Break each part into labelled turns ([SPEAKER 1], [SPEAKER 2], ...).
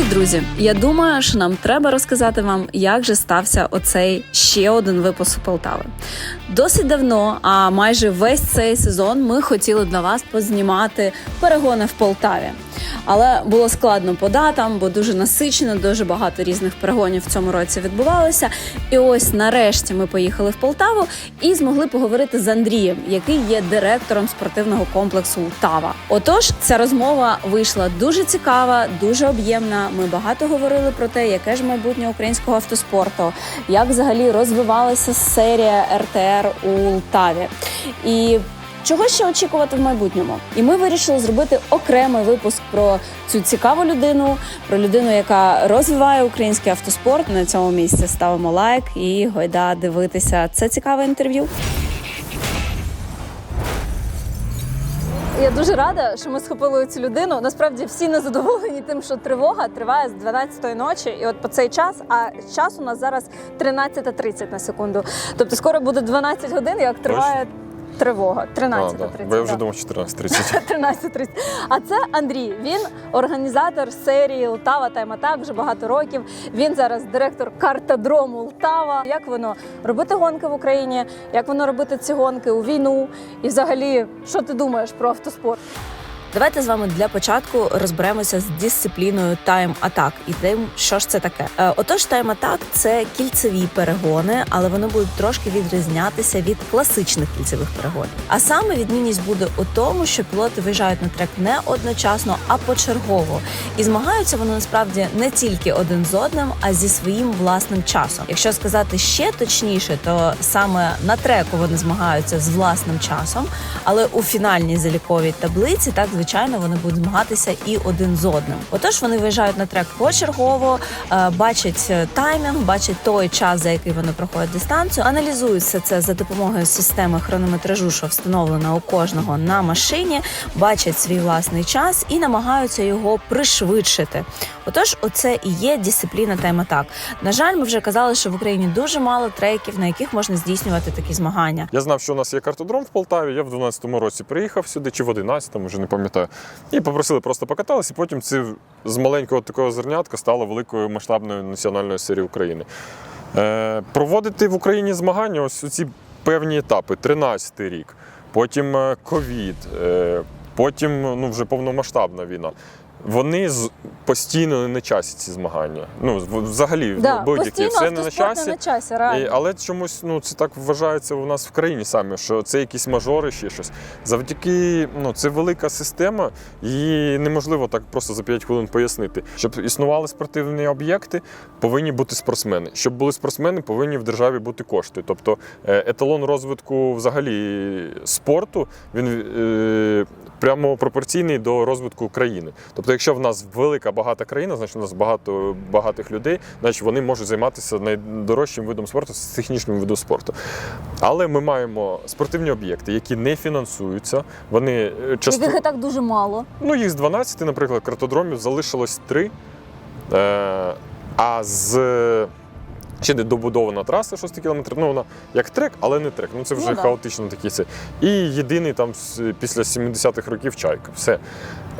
[SPEAKER 1] Привіт, друзі! Я думаю, що нам треба розказати вам, як же стався оцей ще один випуск Полтави. Досить давно, а майже весь цей сезон, ми хотіли для вас познімати перегони в Полтаві. Але було складно по датам, бо дуже насичено, дуже багато різних перегонів в цьому році відбувалося. І ось нарешті ми поїхали в Полтаву і змогли поговорити з Андрієм, який є директором спортивного комплексу Лтава. Отож, ця розмова вийшла дуже цікава, дуже об'ємна. Ми багато говорили про те, яке ж майбутнє українського автоспорту, як взагалі розвивалася серія РТР у Лтаві. І Чого ще очікувати в майбутньому? І ми вирішили зробити окремий випуск про цю цікаву людину, про людину, яка розвиває український автоспорт. На цьому місці ставимо лайк і гойда дивитися. Це цікаве інтерв'ю. Я дуже рада, що ми схопили цю людину. Насправді всі незадоволені тим, що тривога триває з 12-ї ночі, і от по цей час. А час у нас зараз 13.30 на секунду. Тобто скоро буде 12 годин, як триває тривога. 13.30.
[SPEAKER 2] да. Бо я вже
[SPEAKER 1] да.
[SPEAKER 2] думав 14.30.
[SPEAKER 1] 13.30. А це Андрій. Він організатор серії Лтава та Атак вже багато років. Він зараз директор картодрому Лтава. Як воно робити гонки в Україні? Як воно робити ці гонки у війну? І взагалі, що ти думаєш про автоспорт? Давайте з вами для початку розберемося з дисципліною тайм атак і тим, що ж це таке. Е, Отож, тайм атак це кільцеві перегони, але вони будуть трошки відрізнятися від класичних кільцевих перегонів. А саме відмінність буде у тому, що пілоти виїжджають на трек не одночасно, а почергово. І змагаються вони насправді не тільки один з одним, а зі своїм власним часом. Якщо сказати ще точніше, то саме на треку вони змагаються з власним часом, але у фінальній заліковій таблиці так звичайно вони будуть змагатися і один з одним. Отож, вони виїжджають на трек почергово, е, бачать е, таймінг, бачать той час, за який вони проходять дистанцію, аналізують все це за допомогою системи хронометражу, що встановлена у кожного на машині, бачать свій власний час і намагаються його пришвидшити. Отож, оце і є дисципліна тайм-атак. На жаль, ми вже казали, що в Україні дуже мало треків, на яких можна здійснювати такі змагання.
[SPEAKER 2] Я знав, що у нас є картодром в Полтаві. Я в 12-му році приїхав сюди, чи в 11-му, вже не пам'ятаю. І попросили просто покаталися, і потім це з маленького такого зернятка стало великою масштабною національною серією України. Е, проводити в Україні змагання ось ці певні етапи: 13-й рік, потім е, ковід, е, потім ну, вже повномасштабна війна. Вони постійно не на часі ці змагання. Ну, взагалі,
[SPEAKER 1] Да,
[SPEAKER 2] будь-які все не на часі.
[SPEAKER 1] не на часі,
[SPEAKER 2] І, але чомусь ну, це так вважається у нас в країні саме, що це якісь мажори, ще щось. Завдяки ну, це велика система, її неможливо так просто за 5 хвилин пояснити. Щоб існували спортивні об'єкти, повинні бути спортсмени. Щоб були спортсмени, повинні в державі бути кошти. Тобто е, еталон розвитку взагалі спорту він е, прямо пропорційний до розвитку країни. Тобто, якщо в нас велика багата країна, значить у нас багато багатих людей, значить вони можуть займатися найдорожчим видом спорту, з технічним видом спорту. Але ми маємо спортивні об'єкти, які не фінансуються. Вони е, часто
[SPEAKER 1] Яких і так дуже мало.
[SPEAKER 2] ну їх з 12, наприклад, картодромів залишилось 3. Е, а з ще не добудована траса 6 кілометрів. Ну, вона як трек, але не трек. Ну це вже
[SPEAKER 1] Ну,
[SPEAKER 2] хаотично такі це. І єдиний там після 70-х років чайка. Все.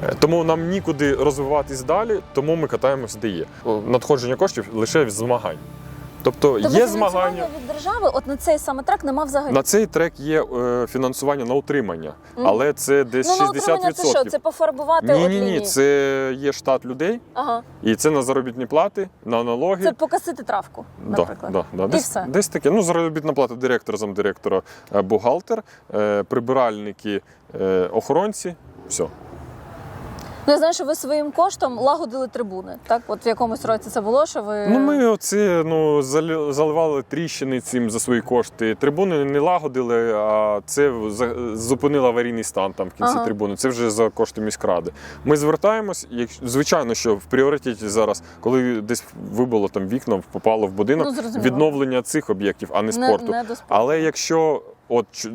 [SPEAKER 2] Е, Тому нам нікуди розвиватись далі, тому ми катаємось де є. Надходження коштів лише від змагань. Тобто,
[SPEAKER 1] Тобто
[SPEAKER 2] є змагання.
[SPEAKER 1] від держави, от на цей саме трек нема взагалі.
[SPEAKER 2] На цей трек є е, фінансування на утримання,
[SPEAKER 1] Мгм.
[SPEAKER 2] але це десь
[SPEAKER 1] ну, на
[SPEAKER 2] 60%.
[SPEAKER 1] утримання це що? Це пофарбувати
[SPEAKER 2] Ні, ні, ні, це є штат людей,
[SPEAKER 1] Ага.
[SPEAKER 2] і це на заробітні плати, на налоги.
[SPEAKER 1] Це покосити травку, наприклад.
[SPEAKER 2] да, да.
[SPEAKER 1] І
[SPEAKER 2] Десь,
[SPEAKER 1] все.
[SPEAKER 2] десь таке. Ну, заробітна плата директора, замдиректора, е, бухгалтер, е, прибиральники, е, охоронці. Все.
[SPEAKER 1] Ну, я знаю, що ви своїм коштом лагодили трибуни. Так, от в якомусь році це було, що ви
[SPEAKER 2] Ну, ми оце ну, заливали тріщини цим за свої кошти. Трибуни не лагодили, а це зупинило аварійний стан там в кінці
[SPEAKER 1] Ага.
[SPEAKER 2] трибуни. Це вже за кошти міськради. Ми звертаємось, як звичайно, що в пріоритеті зараз, коли десь вибило там вікна, попало в будинок,
[SPEAKER 1] Ну,
[SPEAKER 2] відновлення цих об'єктів, а не спорту.
[SPEAKER 1] не до спорту.
[SPEAKER 2] Але якщо от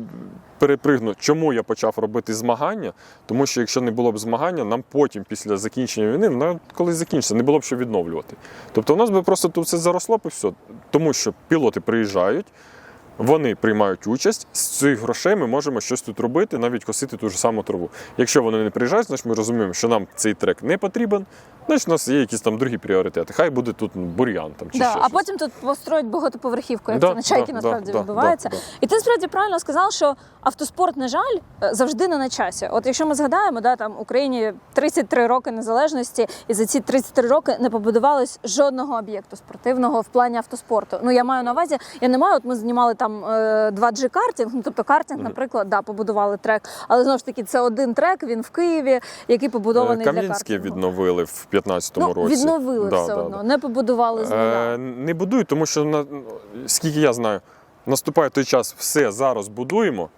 [SPEAKER 2] перепригну, чому я почав робити змагання? Тому що якщо не було б змагання, нам потім, після закінчення війни, навіть коли закінчиться, не було б що відновлювати. Тобто у нас би просто тут все заросло б і все. Тому що пілоти приїжджають, Вони приймають участь. З цих грошей ми можемо щось тут робити, навіть косити ту ж саму траву. Якщо вони не приїжджають, значить ми розуміємо, що нам цей трек не потрібен. Значить, у нас є якісь там другі пріоритети. Хай буде тут бур'ян там чи
[SPEAKER 1] Да,
[SPEAKER 2] ще
[SPEAKER 1] а
[SPEAKER 2] щось.
[SPEAKER 1] потім тут построять багатоповерхівку, як
[SPEAKER 2] Да,
[SPEAKER 1] це на чайки
[SPEAKER 2] да,
[SPEAKER 1] насправді
[SPEAKER 2] да,
[SPEAKER 1] відбувається.
[SPEAKER 2] да, да.
[SPEAKER 1] І ти справді правильно сказав, що автоспорт, на жаль, е, завжди не на часі. От якщо ми згадаємо, да, там Україні 33 роки незалежності, і за ці 33 роки не побудувалось жодного об'єкту спортивного в плані автоспорту. Ну я маю на увазі, я не маю. От ми знімали там е, 2G картинг, ну тобто картинг, наприклад, да, побудували трек. Але знову ж таки, це один трек. Він в Києві, який побудований для
[SPEAKER 2] Кам'янське
[SPEAKER 1] картингу.
[SPEAKER 2] відновили в 15-му
[SPEAKER 1] Ну,
[SPEAKER 2] році.
[SPEAKER 1] відновили
[SPEAKER 2] Да,
[SPEAKER 1] все
[SPEAKER 2] да,
[SPEAKER 1] одно,
[SPEAKER 2] да.
[SPEAKER 1] не побудували з нуля.
[SPEAKER 2] Е, не будують, тому що на, скільки я знаю, наступає той час, все зараз будуємо,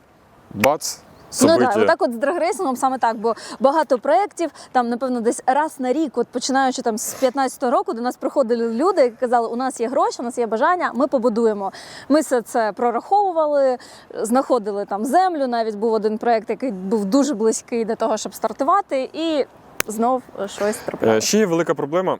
[SPEAKER 2] бац,
[SPEAKER 1] Ну
[SPEAKER 2] собиття.
[SPEAKER 1] так, отак от з драгрейсингом саме так, бо багато проєктів, там, напевно, десь раз на рік, от починаючи там з 15-го року, до нас приходили люди, які казали, у нас є гроші, у нас є бажання, ми побудуємо. Ми все це прораховували, знаходили там землю. Навіть був один проєкт, який був дуже близький до того, щоб стартувати, і знов щось
[SPEAKER 2] Е. Ще є велика проблема.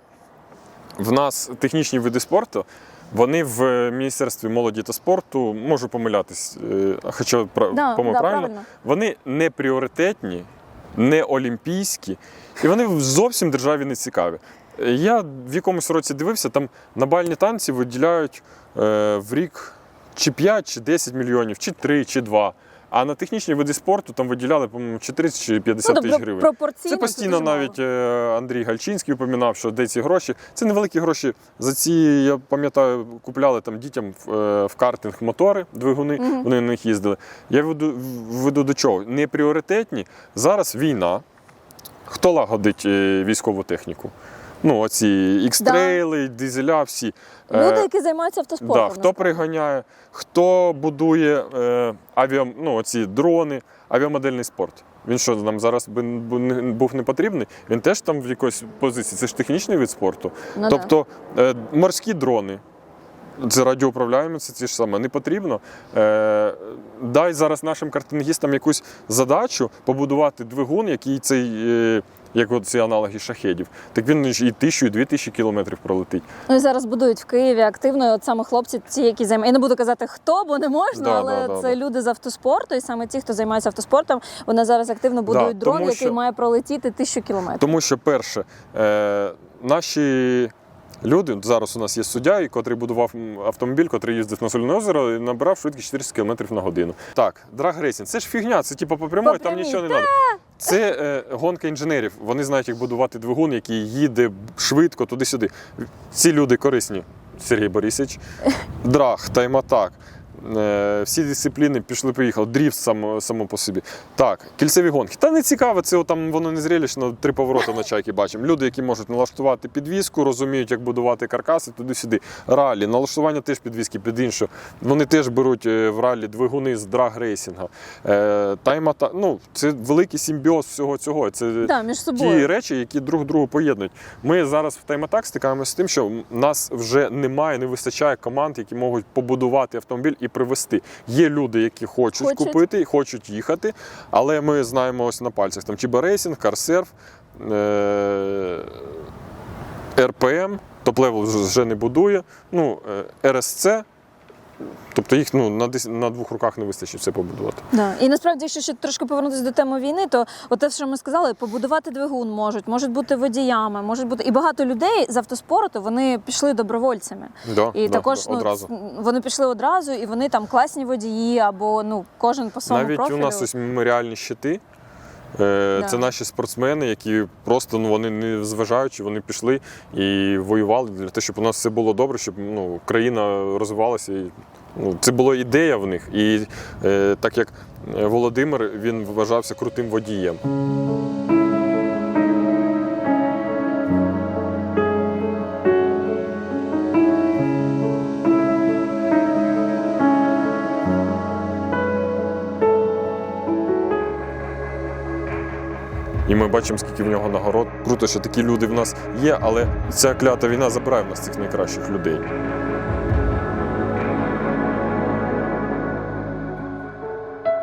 [SPEAKER 2] В нас технічні види спорту. Вони в Міністерстві молоді та спорту можу помилятись, е, хоча
[SPEAKER 1] Да,
[SPEAKER 2] по-моєму,
[SPEAKER 1] да,
[SPEAKER 2] правильно,
[SPEAKER 1] правильно.
[SPEAKER 2] вони не пріоритетні, не олімпійські, і вони зовсім державі не цікаві. Я в якомусь році дивився, там на бальні танці виділяють е, в рік чи 5, чи 10 мільйонів, чи 3, чи 2. А на технічні види спорту там виділяли, по-моєму, чи 30 чи 50
[SPEAKER 1] Ну,
[SPEAKER 2] тисяч гривень.
[SPEAKER 1] пропорційно
[SPEAKER 2] Це постійно навіть е, Андрій Гальчинський упоминав, що де ці гроші. Це невеликі гроші. За ці, я пам'ятаю, купляли там дітям в, е, в картинг мотори, двигуни, вони на них їздили. Я веду, веду до чого? Не пріоритетні. Зараз війна. Хто лагодить е, військову техніку? Ну, оці ікстрейли, дизеля, всі. Е,
[SPEAKER 1] Люди, які займаються автоспортом.
[SPEAKER 2] Да, хто приганяє, хто будує е, авіа, ну, оці дрони, авіамодельний спорт. Він що нам зараз би був не потрібний? Він теж там в якоїсь позиції. Це ж технічний вид спорту.
[SPEAKER 1] Ну
[SPEAKER 2] тобто е, морські дрони. Це радіоуправляємо, це ті ж саме не потрібно. Е, дай зараз нашим картингістам якусь задачу побудувати двигун, який цей, е, як от ці аналоги шахедів. Так він і тисячу, і дві тисячі кілометрів пролетить.
[SPEAKER 1] Ну і зараз будують в Києві активно. і От саме хлопці, ті, які займаються. Я не буду казати хто, бо не можна,
[SPEAKER 2] Да,
[SPEAKER 1] але
[SPEAKER 2] да, да,
[SPEAKER 1] це
[SPEAKER 2] да.
[SPEAKER 1] люди з автоспорту, і саме ті, хто займається автоспортом, вони зараз активно будують дрон,
[SPEAKER 2] тому
[SPEAKER 1] який
[SPEAKER 2] що-
[SPEAKER 1] має пролетіти тисячу кілометрів.
[SPEAKER 2] Тому що, перше, е, наші люди, зараз у нас є суддя, котрий будував автомобіль, котрий їздив на Соляне озеро і набрав швидкість 400 км на годину. Так, драгрейсінг, це ж фігня, це типу по прямої,
[SPEAKER 1] По
[SPEAKER 2] там нічого не треба. Це е, гонка інженерів. Вони знають, як будувати двигун, який їде швидко туди-сюди. Ці люди корисні. Сергій Борисович, Драх, тайм-атак. Е, всі дисципліни пішли, поїхали, дріфт само, само по собі. Так, кільцеві гонки. Та не цікаво, це там воно не зрелищно, три повороти на чайки бачимо. Люди, які можуть налаштувати підвіску, розуміють, як будувати каркаси туди-сюди. Ралі, налаштування теж підвіски під іншу. Вони теж беруть е, в ралі двигуни з драг-рейсінга. Е, тайм-атак. Ну, це великий симбіоз всього цього. Це
[SPEAKER 1] Да, між
[SPEAKER 2] ті речі, які друг другу поєднують. Ми зараз в тайм-атак стикаємося з тим, що в нас вже немає, не вистачає команд, які можуть побудувати автомобіль і привезти. Є люди, які хочуть,
[SPEAKER 1] Хочуть.
[SPEAKER 2] купити, хочуть їхати, але ми знаємо ось на пальцях там Чіба Рейсінг, Карсерв, е- РПМ, топ-левел вже- не будує. Ну, РСЦ. Тобто їх ну, на, десь- на двох руках не вистачить все побудувати.
[SPEAKER 1] Да. І насправді, якщо ще трошки повернутися до теми війни, то те, що ми сказали, побудувати двигун можуть, можуть бути водіями, можуть бути і багато людей з автоспорту вони пішли добровольцями.
[SPEAKER 2] Да,
[SPEAKER 1] І
[SPEAKER 2] да,
[SPEAKER 1] також
[SPEAKER 2] да,
[SPEAKER 1] ну,
[SPEAKER 2] одразу.
[SPEAKER 1] вони пішли одразу, і вони там класні водії, або ну кожен по своєму
[SPEAKER 2] Навіть
[SPEAKER 1] профілю.
[SPEAKER 2] у нас ось меморіальні щити. Е,
[SPEAKER 1] Да.
[SPEAKER 2] Це наші спортсмени, які просто ну вони не зважаючи, вони пішли і воювали для того, щоб у нас все було добре, щоб ну, країна розвивалася. І, ну, це була ідея в них. І е, так як е, Володимир він вважався крутим водієм. І ми бачимо, скільки в нього нагород. Круто, що такі люди в нас є, але ця клята війна забирає в нас цих найкращих людей.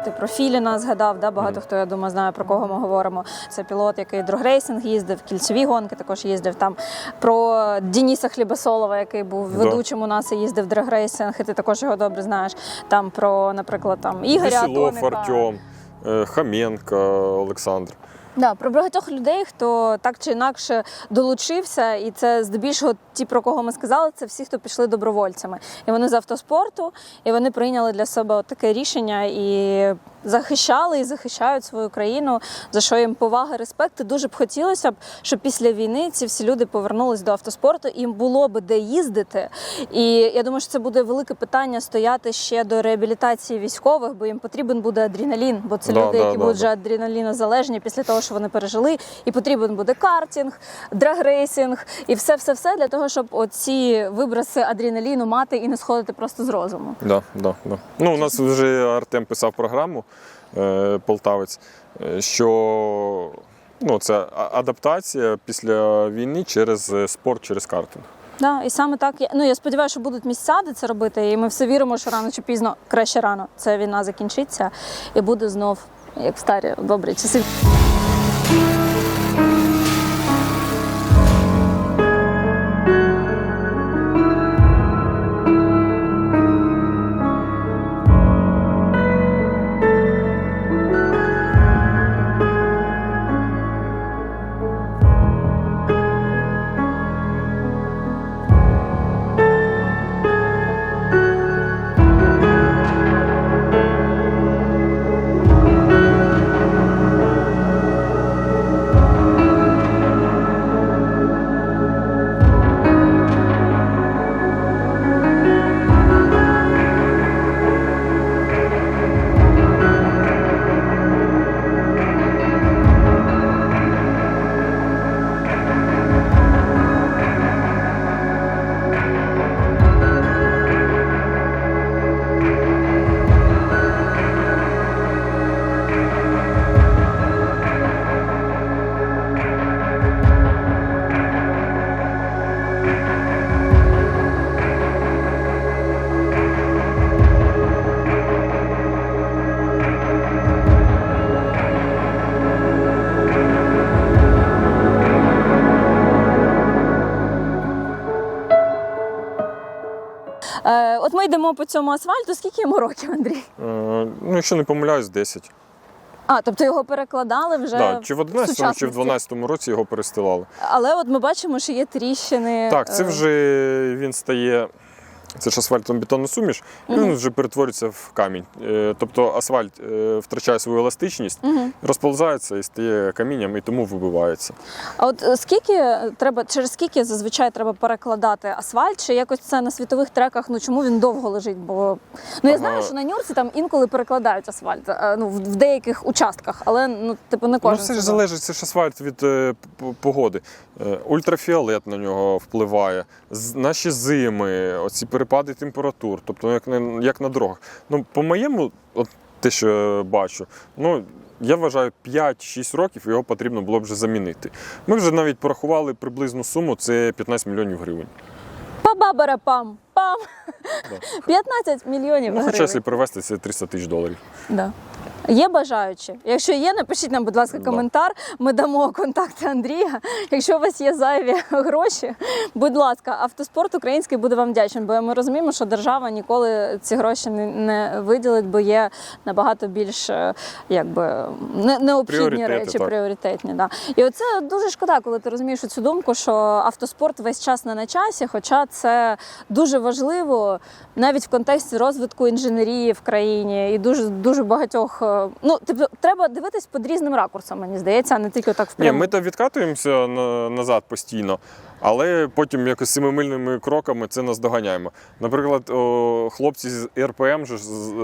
[SPEAKER 1] Ти про Філіна згадав, да? багато хто, я думаю, знає, про кого ми говоримо. Це пілот, який дрогрейсинг їздив, кільцеві гонки також їздив. Там про Дініса Хлібосолова, який був
[SPEAKER 2] Да.
[SPEAKER 1] ведучим у нас і їздив дрогрейсинг, і ти також його добре знаєш. Там про, наприклад, там Ігоря
[SPEAKER 2] Веселов,
[SPEAKER 1] Атоника.
[SPEAKER 2] Артем, е, Хаменко, Олександр.
[SPEAKER 1] Да, про багатьох людей, хто так чи інакше долучився, і це здебільшого ті, про кого ми сказали, це всі, хто пішли добровольцями. І вони з автоспорту, і вони прийняли для себе от таке рішення і захищали і захищають свою країну, за що їм повага, респект. І дуже б хотілося б, щоб після війни ці всі люди повернулись до автоспорту, їм було би де їздити. І я думаю, що це буде велике питання стояти ще до реабілітації військових, бо їм потрібен буде адреналін, бо це
[SPEAKER 2] Да,
[SPEAKER 1] люди,
[SPEAKER 2] да,
[SPEAKER 1] які
[SPEAKER 2] да,
[SPEAKER 1] будуть
[SPEAKER 2] да.
[SPEAKER 1] вже адреналінозалежні після того, що вони пережили, і потрібен буде картинг, драгрейсинг і все, все, все для того, щоб оці виброси адреналіну мати і не сходити просто з розуму.
[SPEAKER 2] Да, да, да. Ну, у нас вже Артем писав програму, полтавець, е, що ну, це адаптація після війни через е, спорт, через картинг.
[SPEAKER 1] Да, і саме так я- ну я сподіваюся, що будуть місця, де це робити. І ми все віримо, що рано чи пізно, краще рано, ця війна закінчиться і буде знов як в старі добрі часи. Йдемо по цьому асфальту. Скільки йому років, Андрій?
[SPEAKER 2] Е, ну, якщо не помиляюсь, 10.
[SPEAKER 1] А, тобто його перекладали вже
[SPEAKER 2] Да, чи в 11 чи в 12-му році його перестилали.
[SPEAKER 1] Але от ми бачимо, що є тріщини.
[SPEAKER 2] Так, це
[SPEAKER 1] е,
[SPEAKER 2] вже він стає. Це ж асфальтом бетонна суміш, і він вже перетворюється в камінь. Е, Тобто асфальт е, втрачає свою еластичність, розползається і стає камінням, і тому вибивається.
[SPEAKER 1] А от е, скільки треба, через скільки зазвичай треба перекладати асфальт? Чи якось це на світових треках? Ну чому він довго лежить? Бо ну я знаю,
[SPEAKER 2] Ага.
[SPEAKER 1] що на Нюрці там інколи перекладають асфальт. Ну в деяких участках, але ну типу не кожен.
[SPEAKER 2] Ну, все ж залежить, це ж асфальт від е, погоди. Е, Ультрафіолет на нього впливає. З- Наші зими, оці перепади температур, тобто як як на дорогах. Ну, по моєму, от те, що я бачу, ну. Я вважаю, 5-6 років його потрібно було б вже замінити. Ми вже навіть порахували приблизну суму це 15 мільйонів гривень.
[SPEAKER 1] Па-ба-бара-пам, Да. 15 мільйонів
[SPEAKER 2] Ну, хоча якщо привезти, це 300 тисяч доларів.
[SPEAKER 1] Да. Є бажаючі. Якщо є, напишіть нам, будь ласка, коментар. Ми дамо контакти Андрія. Якщо у вас є зайві гроші, будь ласка, автоспорт український буде вам вдячний, бо ми розуміємо, що держава ніколи ці гроші не, виділить, бо є набагато більш е, якби не, необхідні речі,
[SPEAKER 2] так.
[SPEAKER 1] пріоритетні. Да. І оце дуже шкода, коли ти розумієш цю думку, що автоспорт весь час не на часі, хоча це дуже важливо навіть в контексті розвитку інженерії в країні і дуже дуже багатьох. Ну, тобто, треба дивитись під різним ракурсом, мені здається, а не тільки так
[SPEAKER 2] Ні,
[SPEAKER 1] впряму.
[SPEAKER 2] ми то відкатуємося на, назад постійно, але потім якось семимильними кроками це наздоганяємо. Наприклад, о, хлопці з РПМ же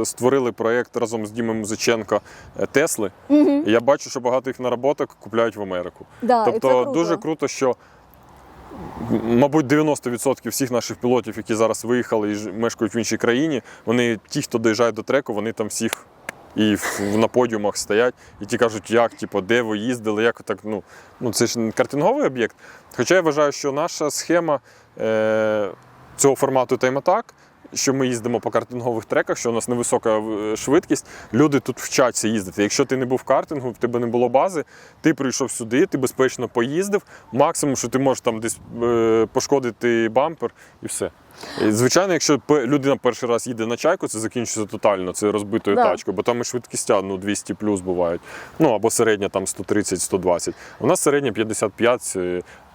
[SPEAKER 2] створили проєкт разом з Дімою Музиченко е, Тесли. І я бачу, що багато їх наработок купляють в Америку.
[SPEAKER 1] Да, і це
[SPEAKER 2] тобто
[SPEAKER 1] круто.
[SPEAKER 2] дуже круто, що. Мабуть, 90% всіх наших пілотів, які зараз виїхали і мешкають в іншій країні, вони ті, хто доїжджає до треку, вони там всіх і на подіумах стоять, і ті кажуть, як, типу, де ви їздили, як так. Ну, ну це ж не картинговий об'єкт. Хоча я вважаю, що наша схема е, цього формату тайм-атак що ми їздимо по картингових треках, що у нас невисока е, швидкість, люди тут вчаться їздити. Якщо ти не був в картингу, в тебе не було бази, ти прийшов сюди, ти безпечно поїздив. Максимум, що ти можеш там десь е, пошкодити бампер і все. І, Звичайно, якщо людина перший раз їде на чайку, це закінчиться тотально, це розбитою
[SPEAKER 1] Да.
[SPEAKER 2] тачкою, бо там і швидкістя ну, 200 плюс бувають. Ну або середня там 130-120. У нас середня 55.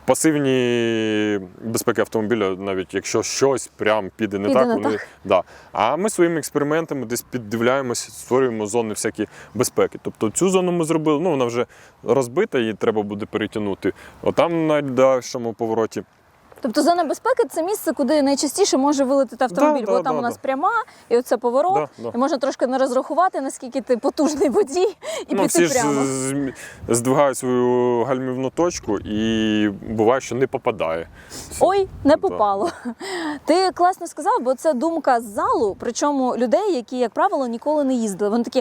[SPEAKER 2] Пасивні безпеки автомобіля, навіть якщо щось прям піде не
[SPEAKER 1] Піде
[SPEAKER 2] так,
[SPEAKER 1] не
[SPEAKER 2] вони
[SPEAKER 1] так.
[SPEAKER 2] Да. А ми своїми експериментами десь піддивляємося, створюємо зони всякі безпеки. Тобто цю зону ми зробили, ну вона вже розбита, її треба буде перетягнути. Отам на дальшому повороті.
[SPEAKER 1] Тобто зона безпеки це місце, куди найчастіше може вилетити автомобіль,
[SPEAKER 2] Да,
[SPEAKER 1] бо
[SPEAKER 2] да,
[SPEAKER 1] там
[SPEAKER 2] да,
[SPEAKER 1] у нас
[SPEAKER 2] да.
[SPEAKER 1] пряма, і оце поворот,
[SPEAKER 2] Да, да.
[SPEAKER 1] і можна трошки не розрахувати, наскільки ти потужний водій, і
[SPEAKER 2] ну,
[SPEAKER 1] піти
[SPEAKER 2] всі ж
[SPEAKER 1] прямо.
[SPEAKER 2] з- здвигають свою гальмівну точку і буває, що не попадає.
[SPEAKER 1] Ой, не попало. Ти класно сказав, бо це думка з залу, причому людей, які, як правило, ніколи не їздили. Вони такі,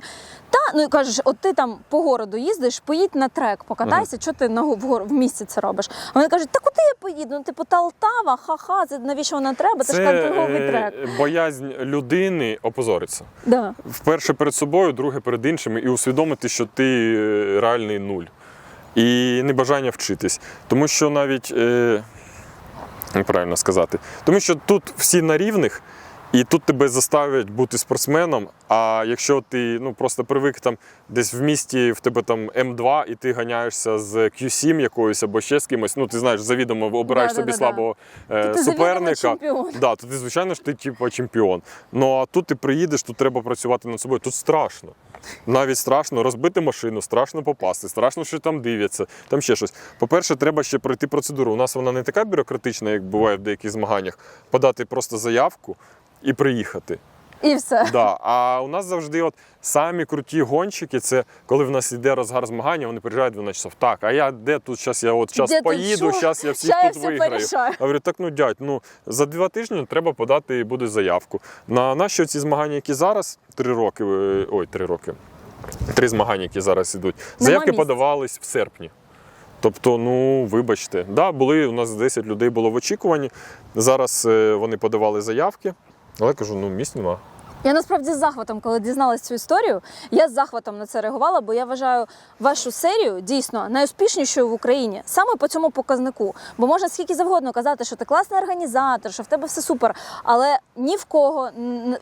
[SPEAKER 1] та ну і кажеш, от ти там по городу їздиш, поїдь на трек, покатайся, що ти на го- в місті це робиш? А вони кажуть, та куди я поїду? Ну, типу, Талтава, ха-ха, це навіщо вона треба? Це, ж картинговий
[SPEAKER 2] е,
[SPEAKER 1] трек.
[SPEAKER 2] боязнь людини опозориться.
[SPEAKER 1] Да.
[SPEAKER 2] Вперше перед собою, друге перед іншими, і усвідомити, що ти е, реальний нуль. І небажання вчитись. Тому що навіть е, неправильно сказати, тому що тут всі на рівних. І тут тебе заставлять бути спортсменом. А якщо ти ну просто привик там десь в місті в тебе там М2, і ти ганяєшся з Q7 якоюсь або ще з кимось, ну ти знаєш, завідомо обираєш собі
[SPEAKER 1] Да-да-да-да.
[SPEAKER 2] слабого е,
[SPEAKER 1] То ти
[SPEAKER 2] суперника.
[SPEAKER 1] чемпіон.
[SPEAKER 2] Да, то ти, звичайно ж, ти типу чемпіон. Ну а тут ти приїдеш, тут треба працювати над собою. Тут страшно. Навіть страшно розбити машину, страшно попасти, страшно, що там дивляться, там ще щось. По-перше, треба ще пройти процедуру. У нас вона не така бюрократична, як буває в деяких змаганнях. Подати просто заявку і приїхати.
[SPEAKER 1] І все.
[SPEAKER 2] Да. А у нас завжди от самі круті гонщики, це коли в нас йде розгар змагання, вони приїжджають 12 часов. Так, а я де тут зараз я от час поїду, зараз я всіх тут
[SPEAKER 1] все
[SPEAKER 2] виграю.
[SPEAKER 1] порішаю.
[SPEAKER 2] Я говорю, так ну дядь, ну за два тижні треба подати і буде заявку. На наші ці змагання, які зараз, три роки, е, ой, три роки, три змагання, які зараз ідуть, заявки
[SPEAKER 1] місця.
[SPEAKER 2] подавались в серпні. Тобто, ну вибачте, да, були у нас 10 людей було в очікуванні. Зараз е, вони подавали заявки, але кажу, ну місць нема.
[SPEAKER 1] Я насправді з захватом, коли дізналась цю історію, я з захватом на це реагувала, бо я вважаю вашу серію дійсно найуспішнішою в Україні саме по цьому показнику. Бо можна скільки завгодно казати, що ти класний організатор, що в тебе все супер. Але ні в кого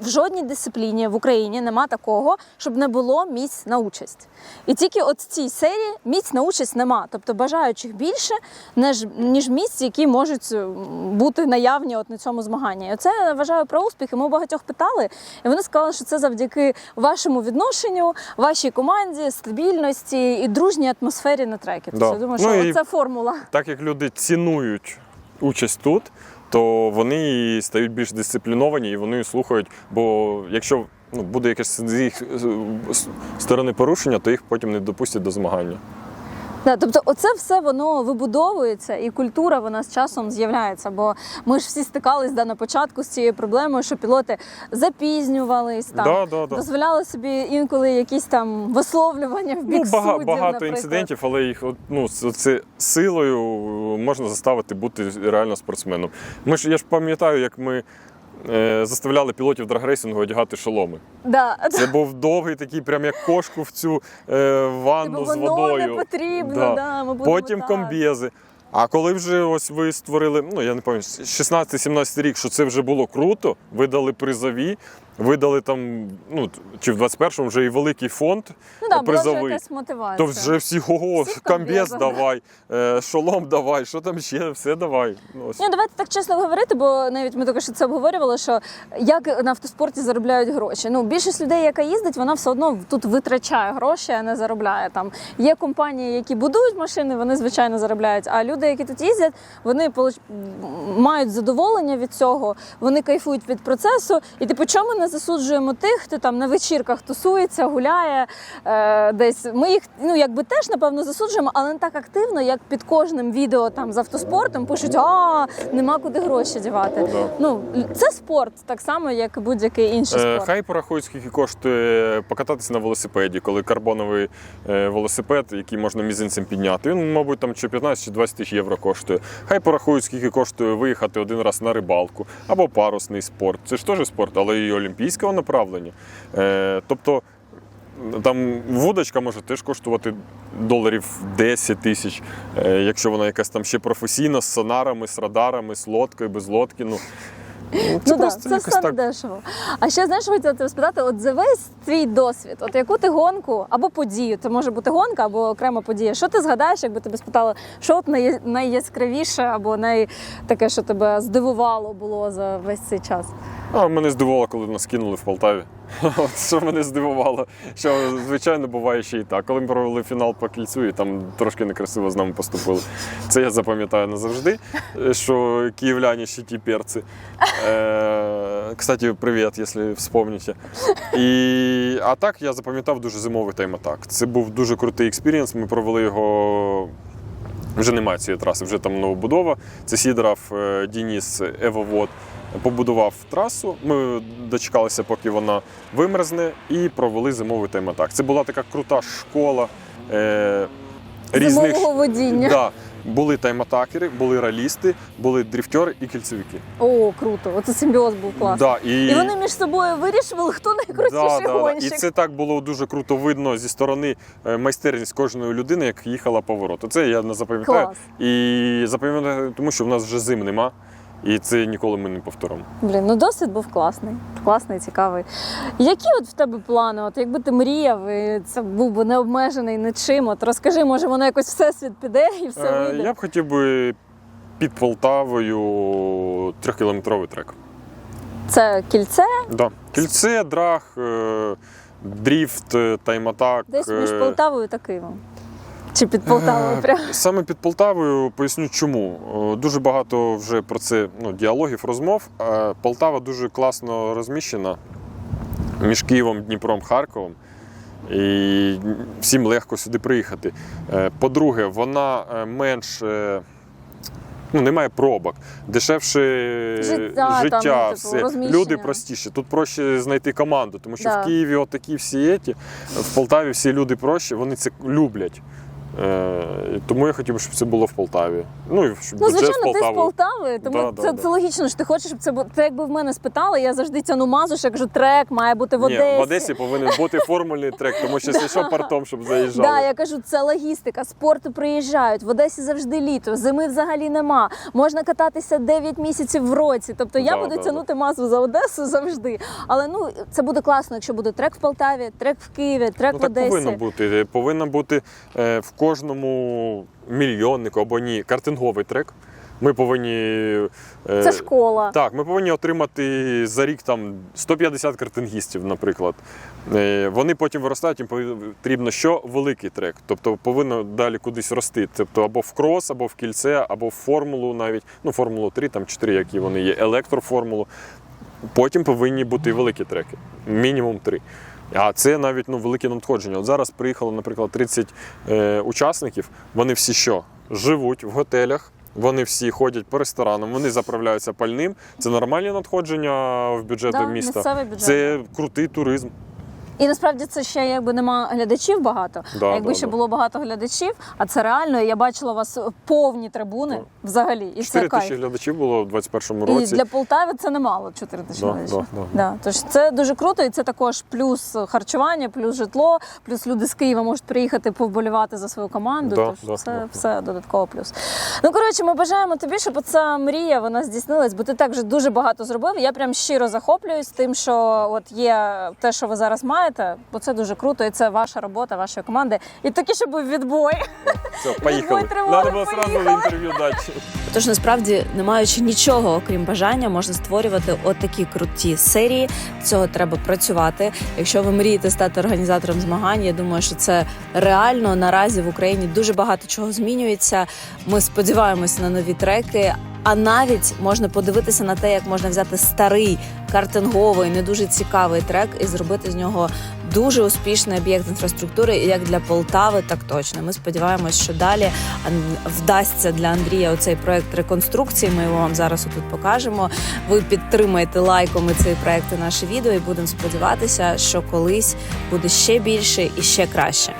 [SPEAKER 1] в жодній дисципліні в Україні нема такого, щоб не було місць на участь. І тільки от в цій серії місць на участь нема. Тобто бажаючих більше, ніж, ніж місць, які можуть бути наявні от на цьому змаганні. І Оце вважаю про успіх. І ми багатьох питали, і вони сказали, що це завдяки вашому відношенню, вашій команді, стабільності і дружній атмосфері на трекі. Тобто я думаю,
[SPEAKER 2] Ну
[SPEAKER 1] що це формула.
[SPEAKER 2] Так як люди цінують участь тут, то вони стають більш дисципліновані і вони слухають. Бо якщо ну, буде якесь з їх сторони порушення, то їх потім не допустять до змагання.
[SPEAKER 1] Да, тобто, оце все воно вибудовується, і культура вона з часом з'являється. Бо ми ж всі стикались да, на початку з цією проблемою, що пілоти запізнювались, там
[SPEAKER 2] Да, да, да.
[SPEAKER 1] дозволяли собі інколи якісь там висловлювання в бік
[SPEAKER 2] Ну, бага,
[SPEAKER 1] суддів,
[SPEAKER 2] багато
[SPEAKER 1] наприклад.
[SPEAKER 2] інцидентів, але їх ну, це- силою можна заставити бути реально спортсменом. Ми ж я ж пам'ятаю, як ми заставляли пілотів драгрейсингу одягати шоломи.
[SPEAKER 1] Да.
[SPEAKER 2] Це був довгий такий, прям як кошку в цю е, ванну
[SPEAKER 1] Типу,
[SPEAKER 2] з
[SPEAKER 1] воно
[SPEAKER 2] водою.
[SPEAKER 1] не потрібно,
[SPEAKER 2] Да.
[SPEAKER 1] да, ми будемо
[SPEAKER 2] Потім
[SPEAKER 1] так.
[SPEAKER 2] комбєзи. А коли вже ось ви створили, ну я не пам'ятаю, 16-17 рік, що це вже було круто, видали призові, видали там, ну чи в 21-му вже і великий фонд
[SPEAKER 1] Ну да, була вже якась мотивація.
[SPEAKER 2] То вже всі ого,
[SPEAKER 1] комбезах.
[SPEAKER 2] давай, е, шолом давай, що там ще, все давай. Ну, ось.
[SPEAKER 1] Ні, давайте так чесно говорити, бо навіть ми тільки що це обговорювали, що як на автоспорті заробляють гроші. Ну, більшість людей, яка їздить, вона все одно тут витрачає гроші, а не заробляє. Там є компанії, які будують машини, вони звичайно заробляють. А люди, які тут їздять, вони получ- мають задоволення від цього, вони кайфують від процесу. І типу, чому не засуджуємо тих, хто там на вечірках тусується, гуляє е, десь. Ми їх ну якби теж напевно засуджуємо, але не так активно, як під кожним відео там з автоспортом пишуть: а нема куди гроші дівати.
[SPEAKER 2] Да.
[SPEAKER 1] Ну це спорт, так само як будь-який інший
[SPEAKER 2] Е,
[SPEAKER 1] спорт.
[SPEAKER 2] Хай порахують, скільки коштує покататися на велосипеді, коли карбоновий е, велосипед, який можна мізинцем підняти. Він, мабуть, там чи 15 чи 20 тисяч євро коштує. Хай порахують, скільки коштує виїхати один раз на рибалку або парусний спорт. Це ж теж спорт, але і олімпійського направлення. Е, тобто. Там вудочка може теж коштувати доларів 10 тисяч, е, якщо вона якась там ще професійна з сонарами, з радарами, з лодкою, без лодки. Ну, ну,
[SPEAKER 1] просто так, це все
[SPEAKER 2] так.
[SPEAKER 1] дешево. А ще знаєш, хотіла тебе спитати: от за весь твій досвід, от яку ти гонку або подію, це може бути гонка або окрема подія. Що ти згадаєш, якби тебе спитали, що от най- найяскравіше або най таке, що тебе здивувало було за весь цей час?
[SPEAKER 2] А мене здивувало, коли нас кинули в Полтаві. От що мене здивувало, що звичайно буває ще і так. Коли ми провели фінал по кільцю, і там трошки некрасиво з нами поступили. Це я запам'ятаю назавжди, що київляні ще ті перці. Е, кстати, привіт, якщо вспомните. І, а так я запам'ятав дуже зимовий тайм-атак. Це був дуже крутий експірієнс. Ми провели його. Вже немає цієї траси, вже там новобудова. Це Сідоров е, Дініс Евовод побудував трасу. Ми дочекалися, поки вона вимерзне, і провели зимовий тайм-атак. Це була така крута школа е, різних.
[SPEAKER 1] Зимового водіння.
[SPEAKER 2] Да, були тайм-атакери, були ралісти, були дрифтери і кільцевики.
[SPEAKER 1] О, круто! Оце симбіоз був класний.
[SPEAKER 2] Да, і...
[SPEAKER 1] І вони між собою вирішували, хто найкрутіший
[SPEAKER 2] Да, да, да. І це так було дуже круто видно зі сторони е, майстерність кожної людини, як їхала поворот. Це я не запам'ятаю.
[SPEAKER 1] Клас.
[SPEAKER 2] І запам'ятаю, тому що в нас вже зим нема, і це ніколи ми не повторимо.
[SPEAKER 1] Блін, ну досвід був класний, класний, цікавий. Які от в тебе плани? От якби ти мріяв, і це був би не обмежений нічим. От розкажи, може воно якось всесвіт піде і все
[SPEAKER 2] Е. Я б хотів би під Полтавою трьохкілометровий трек.
[SPEAKER 1] Це кільце
[SPEAKER 2] Да. Кільце, драг, е, дріфт, е, тайм-атак.
[SPEAKER 1] десь між
[SPEAKER 2] е,
[SPEAKER 1] Полтавою та Києвом. Чи під Полтавою
[SPEAKER 2] Е,
[SPEAKER 1] прямо.
[SPEAKER 2] Саме під Полтавою поясню чому. Е, Дуже багато вже про це ну, діалогів, розмов. Е, Полтава дуже класно розміщена між Києвом, Дніпром, Харковом. І всім легко сюди приїхати. По-друге, вона менш. Ну, немає пробок, дешевше
[SPEAKER 1] Життя,
[SPEAKER 2] життя,
[SPEAKER 1] там, типу,
[SPEAKER 2] все.
[SPEAKER 1] розміщення.
[SPEAKER 2] люди простіше. Тут проще знайти команду, тому що
[SPEAKER 1] Да.
[SPEAKER 2] в Києві отакі всі еті, в Полтаві всі люди проще, вони це люблять. Е, тому я хотів щоб це було в Полтаві. Ну і щоб
[SPEAKER 1] Ну,
[SPEAKER 2] бюджет
[SPEAKER 1] звичайно,
[SPEAKER 2] в
[SPEAKER 1] ти з Полтави, тому
[SPEAKER 2] Да, да,
[SPEAKER 1] це,
[SPEAKER 2] да.
[SPEAKER 1] логічно, що ти хочеш, щоб це було. Це якби в мене спитали, я завжди тяну мазу, що я кажу, трек має бути в Одесі.
[SPEAKER 2] Ні, в Одесі повинен бути формульний трек, тому що це що портом, щоб заїжджали.
[SPEAKER 1] Да, я кажу, це логістика. Спорту приїжджають. В Одесі завжди літо, зими взагалі нема. Можна кататися 9 місяців в році. Тобто я
[SPEAKER 2] Да,
[SPEAKER 1] буду
[SPEAKER 2] да,
[SPEAKER 1] тягнути мазву за Одесу завжди. Але ну це буде класно, якщо буде трек в Полтаві, трек в Києві, трек
[SPEAKER 2] Ну
[SPEAKER 1] в
[SPEAKER 2] так
[SPEAKER 1] Одесі.
[SPEAKER 2] повинно бути. Повинно бути е, в кожному мільйоннику або ні картинговий трек. Ми повинні. е,
[SPEAKER 1] Це школа.
[SPEAKER 2] Так, ми повинні отримати за рік там 150 картингістів, наприклад. Е, Вони потім виростають, їм потрібно що великий трек. Тобто повинно далі кудись рости. Тобто або в крос, або в кільце, або в формулу навіть. Ну, формулу 3, там 4, які вони є, електроформулу. Потім повинні бути великі треки. Мінімум 3. А це навіть ну, велике надходження. От зараз приїхало, наприклад, 30 е, учасників. Вони всі що? Живуть в готелях. Вони всі ходять по ресторанам, вони заправляються пальним. Це нормальні надходження в бюджет
[SPEAKER 1] Да,
[SPEAKER 2] міста.
[SPEAKER 1] бюджет.
[SPEAKER 2] Це крутий туризм.
[SPEAKER 1] І насправді це ще якби нема глядачів багато.
[SPEAKER 2] Да,
[SPEAKER 1] а якби
[SPEAKER 2] да,
[SPEAKER 1] ще
[SPEAKER 2] да.
[SPEAKER 1] було багато глядачів, а це реально. Я бачила у вас повні трибуни взагалі. І
[SPEAKER 2] 4
[SPEAKER 1] це кайф.
[SPEAKER 2] тисячі глядачів було в 2021
[SPEAKER 1] І
[SPEAKER 2] році.
[SPEAKER 1] для Полтави це немало 4 тисячі
[SPEAKER 2] Да,
[SPEAKER 1] глядачів.
[SPEAKER 2] да, да.
[SPEAKER 1] Да. Тож це дуже круто, і це також плюс харчування, плюс житло, плюс люди з Києва можуть приїхати повболівати за свою команду.
[SPEAKER 2] Да,
[SPEAKER 1] тож
[SPEAKER 2] да,
[SPEAKER 1] це
[SPEAKER 2] да.
[SPEAKER 1] все додатково плюс. Ну коротше, ми бажаємо тобі, щоб ця мрія вона здійснилась, бо ти так вже дуже багато зробив. Я прям щиро захоплююсь тим, що от є те, що ви зараз маєте, бо це дуже круто, і це ваша робота, вашої команди. І таки, щоб був відбой.
[SPEAKER 2] Все, поїхали. Надо було одразу
[SPEAKER 1] поїхали.
[SPEAKER 2] інтерв'ю дати.
[SPEAKER 3] Тож насправді, не маючи нічого, окрім бажання, можна створювати от такі круті серії. Цього треба працювати. Якщо ви мрієте стати організатором змагань, я думаю, що це реально наразі в Україні дуже багато чого змінюється. Ми сподіваємося на нові треки.
[SPEAKER 1] А навіть можна подивитися на те, як можна взяти старий картинговий, не дуже цікавий трек і зробити з нього дуже успішний об'єкт інфраструктури, як для Полтави, так точно. Ми сподіваємось, що далі вдасться для Андрія оцей проект реконструкції. Ми його вам зараз тут покажемо. Ви підтримаєте лайком цей проект і наше відео, і будемо сподіватися, що колись буде ще більше і ще краще.